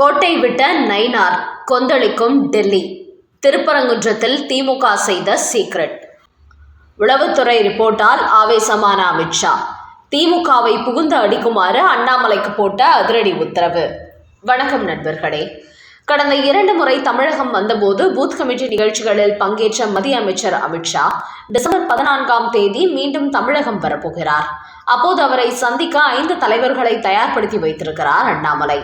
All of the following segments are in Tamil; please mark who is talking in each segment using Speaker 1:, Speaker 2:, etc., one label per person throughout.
Speaker 1: கோட்டை விட்ட நைனார் கொந்தளிக்கும் டெல்லி. திருப்பரங்குன்றத்தில் திமுக செய்த சீக்ரெட் உளவுத்துறை ரிப்போர்ட்டால் ஆவேசமான அமித்ஷா. திமுகவை புகுந்து அடிக்குமாறு அண்ணாமலைக்கு போட்ட அதிரடி உத்தரவு. வணக்கம் நண்பர்களே. கடந்த இரண்டு முறை தமிழகம் வந்தபோது பூத் கமிட்டி நிகழ்ச்சிகளில் பங்கேற்ற மத்திய அமைச்சர் அமித்ஷா டிசம்பர் பதினான்காம் தேதி மீண்டும் தமிழகம் வரப்போகிறார். அப்போது அவரை சந்திக்க ஐந்து தலைவர்களை தயார்படுத்தி வைத்திருக்கிறார் அண்ணாமலை.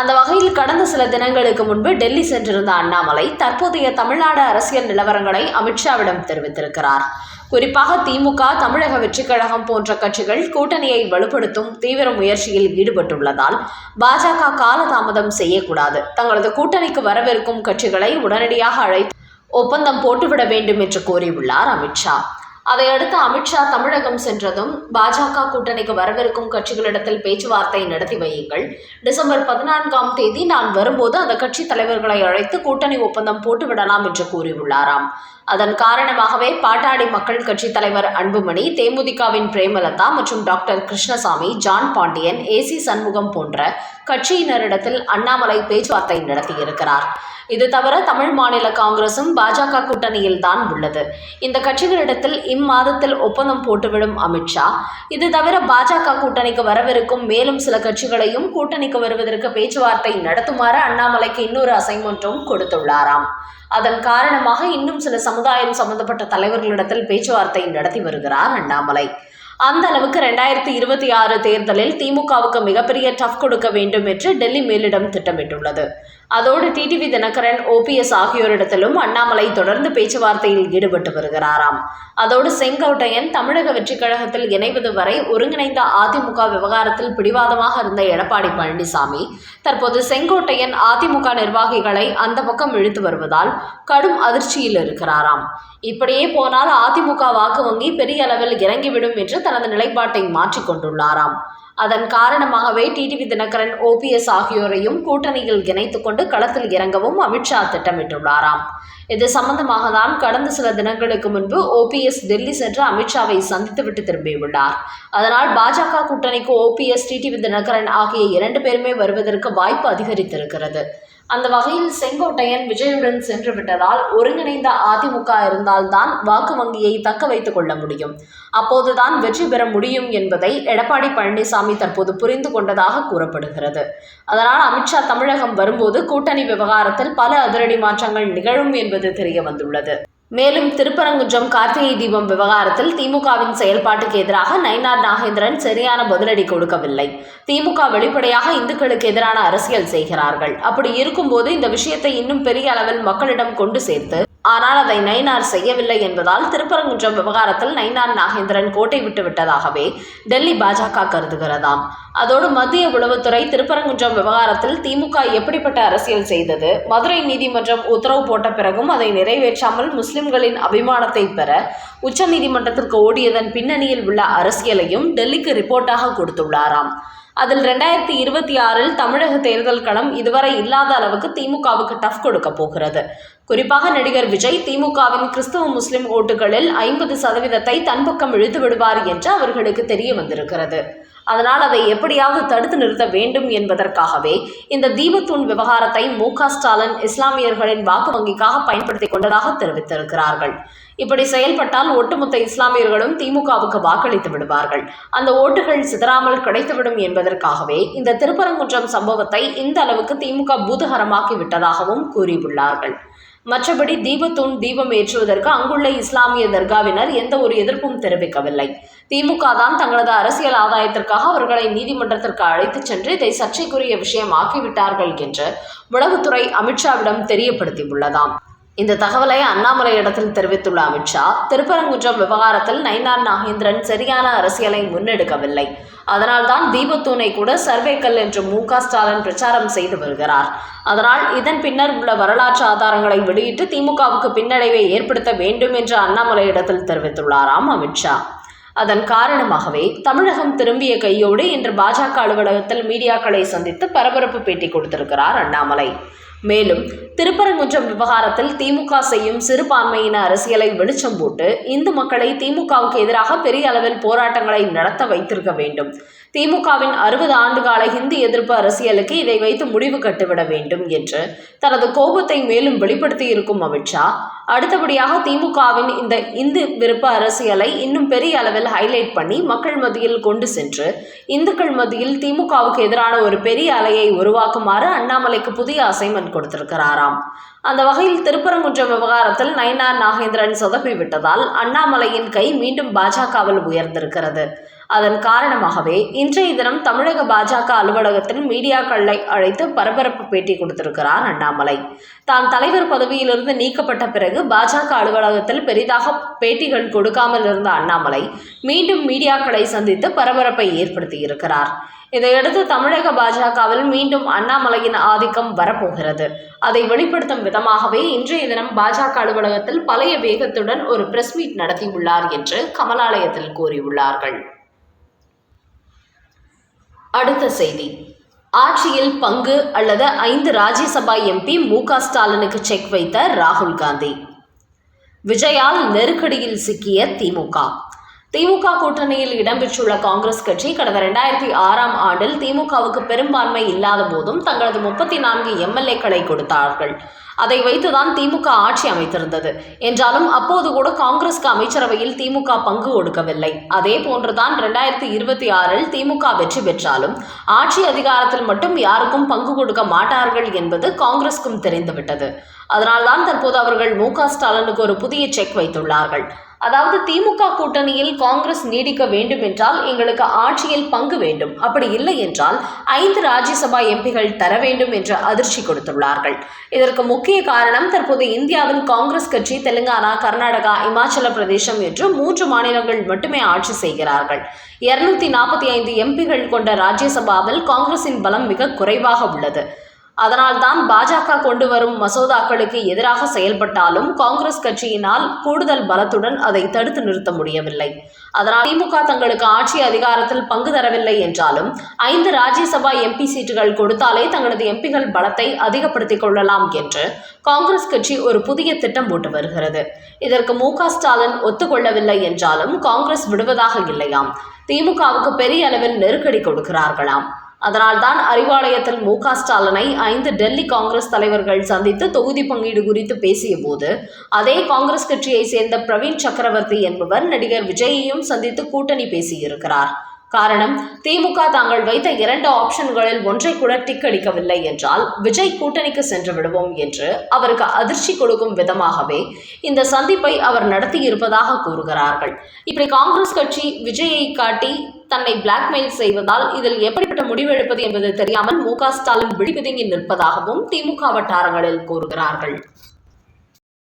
Speaker 1: அந்த வகையில் கடந்த சில தினங்களுக்கு முன்பு டெல்லி சென்றிருந்த அண்ணாமலை தற்போதைய தமிழ்நாடு அரசியல் நிலவரங்களை அமித்ஷாவிடம் தெரிவித்திருக்கிறார். குறிப்பாக திமுக தமிழக வெற்றிக் கழகம் போன்ற கட்சிகள் கூட்டணியை வலுப்படுத்தும் தீவிர முயற்சியில் ஈடுபட்டுள்ளதால் பாஜக காலதாமதம் செய்யக்கூடாது. தங்களது கூட்டணிக்கு வரவிருக்கும் கட்சிகளை உடனடியாக அழைத்து ஒப்பந்தம் போட்டுவிட வேண்டும் என்று கூறியுள்ளார் அமித்ஷா. அதையடுத்து அமித்ஷா தமிழகம் சென்றதும் பாஜக கூட்டணிக்கு வரவிருக்கும் கட்சிகளிடத்தில் பேச்சுவார்த்தை நடத்தி வையுங்கள். டிசம்பர் பதினான்காம் தேதி நான் வரும்போது அந்த கட்சி தலைவர்களை அழைத்து கூட்டணி ஒப்பந்தம் போட்டுவிடலாம் என்று கூறியுள்ளாராம். அதன் காரணமாகவே பாட்டாளி மக்கள் கட்சி தலைவர் அன்புமணி தேமுதிகவின் பிரேமலதா மற்றும் doctor Krishnasamy John Pandian A C Shanmugam போன்ற கட்சியினரிடத்தில் அண்ணாமலை பேச்சுவார்த்தை நடத்தியிருக்கிறார். இது தவிர தமிழ் மாநில காங்கிரசும் பாஜக கூட்டணியில் தான் உள்ளது. இந்த கட்சிகளிடத்தில் இம்மாதத்தில் ஒப்பந்தம் போட்டுவிடும் அமித்ஷா இது தவிர பாஜக கூட்டணிக்கு வரவிருக்கும் மேலும் சில கட்சிகளையும் கூட்டணிக்கு வருவதற்கு பேச்சுவார்த்தை நடத்துமாறு அண்ணாமலைக்கு இன்னொரு அசைன்மெண்ட்டும் கொடுத்துள்ளாராம். அதன் காரணமாக இன்னும் சில சமுதாயம் சம்பந்தப்பட்ட தலைவர்களிடத்தில் பேச்சுவார்த்தை நடத்தி வருகிறார் அண்ணாமலை. அந்த அளவுக்கு ரெண்டாயிரத்தி இருபத்தி ஆறு தேர்தலில் திமுகவுக்கு மிகப்பெரிய டஃப் கொடுக்க வேண்டும் என்று டெல்லி மேலிடம் திட்டமிட்டுள்ளது. அதோடு டிடிவி தினகரன் ஓபிஎஸ் ஆகியோரிடத்திலும் அண்ணாமலை தொடர்ந்து பேச்சுவார்த்தையில் ஈடுபட்டு வருகிறாராம். அதோடு செங்கோட்டையன் தமிழக வெற்றிக் கழகத்தில் இணைவது வரை ஒருங்கிணைந்த அதிமுக விவகாரத்தில் பிடிவாதமாக இருந்த எடப்பாடி பழனிசாமி தற்போது செங்கோட்டையன் அதிமுக நிர்வாகிகளை அந்த பக்கம் இழுத்து வருவதால் கடும் அதிர்ச்சியில் இருக்கிறாராம். இப்படியே போனால் அதிமுக வாக்கு வங்கி பெரிய அளவில் இறங்கிவிடும் என்று தனது நிலைப்பாட்டை மாற்றிக்கொண்டுள்ளாராம் அதன் காரணமாகவே டிடிவி தினகரன் ஓபிஎஸ் ஆகியோரையும் கூட்டணியில் இணைத்துக் கொண்டு களத்தில் இறங்கவும் அமித்ஷா திட்டமிட்டுள்ளாராம். இது சம்பந்தமாக தான் கடந்த சில தினங்களுக்கு முன்பு ஓபிஎஸ் டெல்லி சென்று அமித்ஷாவை சந்தித்துவிட்டு திரும்பியுள்ளார். அதனால் பாஜக கூட்டணிக்கு ஓபிஎஸ் டிடிவி தினகரன் ஆகிய இரண்டு பேருமே வருவதற்கு வாய்ப்பு அதிகரித்திருக்கிறது. அந்த வகையில் செங்கோட்டையன் விஜயுடன் சென்று விட்டதால் ஒருங்கிணைந்த அதிமுக இருந்தால்தான் வாக்கு வங்கியை தக்க வைத்துக் கொள்ள முடியும். அப்போதுதான் வெற்றி பெற முடியும் என்பதை எடப்பாடி பழனிசாமி தற்போது புரிந்து கொண்டதாக கூறப்படுகிறது. அதனால் அமித்ஷா தமிழகம் வரும்போது கூட்டணி விவகாரத்தில் பல அதிரடி மாற்றங்கள் நிகழும் என்பது தெரிய வந்துள்ளது. மேலும் திருப்பரங்குன்றம் கார்த்திகை தீபம் விவகாரத்தில் திமுகவின் செயல்பாட்டுக்கு எதிராக நயினார் நாகேந்திரன் சரியான பதிலடி கொடுக்கவில்லை. திமுக வெளிப்படையாக இந்துக்களுக்கு எதிரான அரசியல் செய்கிறார்கள். அப்படி இருக்கும்போது இந்த விஷயத்தை இன்னும் பெரிய அளவில் மக்களிடம் கொண்டு சேர்த்து ஆனால் அதை நயினார் செய்யவில்லை என்பதால் திருப்பரங்குன்றம் விவகாரத்தில் நயினார் நாகேந்திரன் கோட்டை விட்டு விட்டதாகவே டெல்லி பாஜக கருதுகிறதாம். அதோடு மத்திய உளவுத்துறை திருப்பரங்குன்றம் விவகாரத்தில் திமுக எப்படிப்பட்ட அரசியல் செய்தது? மதுரை நீதிமன்றம் உத்தரவு போட்ட பிறகும் அதை நிறைவேற்றாமல் முஸ்லிம்களின் அபிமானத்தை பெற உச்சநீதிமன்றத்திற்கு ஓடியதன் பின்னணியில் உள்ள அரசியலையும் டெல்லிக்கு ரிப்போர்ட்டாக கொடுத்துள்ளாராம். அதில் ரெண்டாயிரத்தி இருபத்தி ஆறில் தமிழக தேர்தல் களம் இதுவரை இல்லாத அளவுக்கு திமுகவுக்கு டஃப் கொடுக்க போகிறது. குறிப்பாக நடிகர் விஜய் திமுகவின் கிறிஸ்தவ முஸ்லிம் ஓட்டுகளில் ஐம்பது சதவீதத்தை தன் பக்கம் இழுத்து விடுவார் என்று அவர்களுக்கு தெரிய வந்திருக்கிறது. அதனால் அதை எப்படியாவது தடுத்து நிறுத்த வேண்டும் என்பதற்காகவே இந்த தீபத்தூண் விவகாரத்தை மு ஸ்டாலின் இஸ்லாமியர்களின் வாக்கு வங்கிக்காக பயன்படுத்திக் கொண்டதாக தெரிவித்திருக்கிறார்கள். இப்படி செயல்பட்டால் ஒட்டுமொத்த இஸ்லாமியர்களும் திமுகவுக்கு வாக்களித்து விடுவார்கள். அந்த ஓட்டுகள் சிதறாமல் கிடைத்துவிடும் என்பதற்காகவே இந்த திருப்பரங்குன்றம் சம்பவத்தை இந்த அளவுக்கு திமுக பூதகரமாக்கி விட்டதாகவும் கூறியுள்ளார்கள். மற்றபடி தீபத்தூண் தீபம் ஏற்றுவதற்கு அங்குள்ள இஸ்லாமிய தர்காவினர் எந்த ஒரு எதிர்ப்பும் தெரிவிக்கவில்லை. திமுக தான் தங்களது அரசியல் ஆதாயத்திற்காக அவர்களை நீதிமன்றத்திற்கு அழைத்துச் சென்று இதை சர்ச்சைக்குரிய விஷயம் ஆக்கிவிட்டார்கள் என்று உளவுத்துறை அமித்ஷாவிடம் தெரியப்படுத்தியுள்ளதாம். இந்த தகவலை அண்ணாமலை இடத்தில் தெரிவித்துள்ள அமித்ஷா திருப்பரங்குன்றம் விவகாரத்தில் நைனார் நாகேந்திரன் சரியான அரசியலை முன்னெடுக்கவில்லை. அதனால்தான் தீபத்தூனை கூட சர்வேக்கல் என்று மு ஸ்டாலின் பிரச்சாரம் செய்து வருகிறார். அதனால் இதன் பின்னர் உள்ள வரலாற்று ஆதாரங்களை வெளியிட்டு திமுகவுக்கு பின்னடைவை ஏற்படுத்த வேண்டும் என்று அண்ணாமலையிடத்தில் தெரிவித்துள்ளாராம் அமித்ஷா அதன் காரணமாகவே தமிழகம் திரும்பிய கையோடு இன்று பாஜக அலுவலகத்தில் மீடியாக்களை சந்தித்து பரபரப்பு பேட்டி கொடுத்திருக்கிறார் அண்ணாமலை. மேலும் திருப்பரங்குன்றம் விவகாரத்தில் திமுக செய்யும் சிறுபான்மையின அரசியலை வெளிச்சம் போட்டு இந்து மக்களை திமுகவுக்கு எதிராக பெரிய அளவில் போராட்டங்களை நடத்த வைத்திருக்க வேண்டும். திமுகவின் அறுபது ஆண்டுகால ஹிந்தி எதிர்ப்பு அரசியலுக்கு இதை வைத்து முடிவு கட்டுவிட வேண்டும் என்று தனது கோபத்தை மேலும் வெளிப்படுத்தியிருக்கும் அமித்ஷா அடுத்தபடியாக திமுகவின் இந்த இந்து விருப்ப அரசியலை இன்னும் பெரிய அளவில் ஹைலைட் பண்ணி மக்கள் மத்தியில் கொண்டு சென்று இந்துக்கள் மத்தியில் திமுகவுக்கு எதிரான ஒரு பெரிய அலையை உருவாக்குமாறு அண்ணாமலைக்கு புதிய அசைன்மெண்ட் கொடுத்திருக்கிறாராம். அந்த வகையில் திருப்பரங்குன்றம் விவகாரத்தில் நயனார் நாகேந்திரன் சொதப்பி விட்டதால் அண்ணாமலையின் கை மீண்டும் பாஜகவில் உயர்ந்திருக்கிறது. அதன் காரணமாகவே இன்றைய தினம் தமிழக பாஜக அலுவலகத்தில் மீடியாக்களை அழைத்து பரபரப்பு பேட்டி கொடுத்திருக்கிறார் அண்ணாமலை. தான் தலைவர் பதவியிலிருந்து நீக்கப்பட்ட பிறகு பாஜக அலுவலகத்தில் பெரிதாக பேட்டிகள் கொடுக்காமல் இருந்த அண்ணாமலை மீண்டும் மீடியாக்களை சந்தித்து பரபரப்பை ஏற்படுத்தியிருக்கிறார். இதையடுத்து தமிழக பாஜகவில் மீண்டும் அண்ணாமலையின் ஆதிக்கம் வரப்போகிறது. அதை வெளிப்படுத்தும் விதமாகவே இன்றைய தினம் பாஜக அலுவலகத்தில் பழைய வேகத்துடன் ஒரு பிரஸ் மீட் நடத்தியுள்ளார் என்று கமலாலயத்தில் கூறியுள்ளார்கள். அடுத்த செய்தி. ஆட்சியில் பங்கு அல்லது ஐந்து ராஜ்யசபா எம்பி மு க ஸ்டாலினுக்கு செக் வைத்த ராகுல் காந்தி. விஜயால் நெருக்கடியில் சிக்கிய திமுக திமுக கூட்டணியில் இடம்பெற்றுள்ள காங்கிரஸ் கட்சி கடந்த இரண்டாயிரத்தி ஆறாம் ஆண்டில் திமுகவுக்கு பெரும்பான்மை இல்லாத போதும் தங்களது முப்பத்தி நான்கு எம்எல்ஏக்களை கொடுத்தார்கள். அதை வைத்துதான் திமுக ஆட்சி அமைத்திருந்தது. என்றாலும் அப்போது கூட காங்கிரஸ்க்கு அமைச்சரவையில் திமுக பங்கு கொடுக்கவில்லை அதே போன்றுதான் இரண்டாயிரத்தி இருபத்தி ஆறில் திமுக வெற்றி பெற்றாலும் ஆட்சி அதிகாரத்தில் மட்டும் யாருக்கும் பங்கு கொடுக்க மாட்டார்கள் என்பது காங்கிரஸ்க்கும் தெரிந்துவிட்டது. அதனால்தான் தற்போது அவர்கள் மு க ஸ்டாலினுக்கு ஒரு புதிய செக் வைத்துள்ளார்கள். அதாவது திமுக கூட்டணியில் காங்கிரஸ் நீடிக்க வேண்டும் என்றால் எங்களுக்கு ஆட்சியில் பங்கு வேண்டும். அப்படி இல்லை என்றால் ஐந்து ராஜ்யசபா எம்பிகள் தர வேண்டும் என்று அதிர்ச்சி கொடுத்துள்ளார்கள். இதற்கு முக்கிய காரணம் தற்போது இந்தியாவில் காங்கிரஸ் கட்சி தெலுங்கானா கர்நாடகா இமாச்சல பிரதேசம் என்று மூன்று மாநிலங்கள் மட்டுமே ஆட்சி செய்கிறார்கள். இருநூத்தி நாற்பத்தி ஐந்து எம்பிகள் கொண்ட ராஜ்யசபாவில் காங்கிரசின் பலம் மிக குறைவாக உள்ளது. அதனால்தான் பாஜக கொண்டு வரும் மசோதாக்களுக்கு எதிராக செயல்பட்டாலும் காங்கிரஸ் கட்சியினால் கூடுதல் பலத்துடன் அதை தடுத்து நிறுத்த முடியவில்லை. அதனால் திமுக தங்களுக்கு ஆட்சி அதிகாரத்தில் பங்கு தரவில்லை என்றாலும் ஐந்து ராஜ்யசபா எம்பி சீட்டுகள் கொடுத்தாலே தங்களது எம்பிகள் பலத்தை அதிகப்படுத்திக் கொள்ளலாம் என்று காங்கிரஸ் கட்சி ஒரு புதிய திட்டம் போட்டு வருகிறது. இதற்கு மு ஸ்டாலின் ஒத்துக்கொள்ளவில்லை என்றாலும் காங்கிரஸ் விடுவதாக இல்லையாம். திமுகவுக்கு பெரிய அளவில் நெருக்கடி கொடுக்கிறார்களாம். அதனால்தான் அறிவாலயத்தில் மு க ஸ்டாலினை ஐந்து டெல்லி காங்கிரஸ் தலைவர்கள் சந்தித்து தொகுதி பங்கீடு குறித்து பேசிய போது அதே காங்கிரஸ் கட்சியை சேர்ந்த பிரவீன் சக்கரவர்த்தி என்பவர் நடிகர் விஜயையும் சந்தித்து கூட்டணி பேசியிருக்கிறார். காரணம் திமுக தாங்கள் வைத்த இரண்டு ஆப்ஷன்களில் ஒன்றை கூட டிக் அடிக்கவில்லை என்றால் விஜய் கூட்டணிக்கு சென்று விடுவோம் என்று அவருக்கு அதிர்ச்சி கொடுக்கும் விதமாகவே இந்த சந்திப்பை அவர் நடத்தி இருப்பதாக கூறுகிறார்கள். இப்படி காங்கிரஸ் கட்சி விஜயை காட்டி தன்னை பிளாக்மெயில் செய்வதால் இதில் எப்படிப்பட்ட முடிவெடுப்பது என்பது தெரியாமல் மு க ஸ்டாலின் விழிபிதுங்கி நிற்பதாகவும் திமுக வட்டாரங்களில் கூறுகிறார்கள்.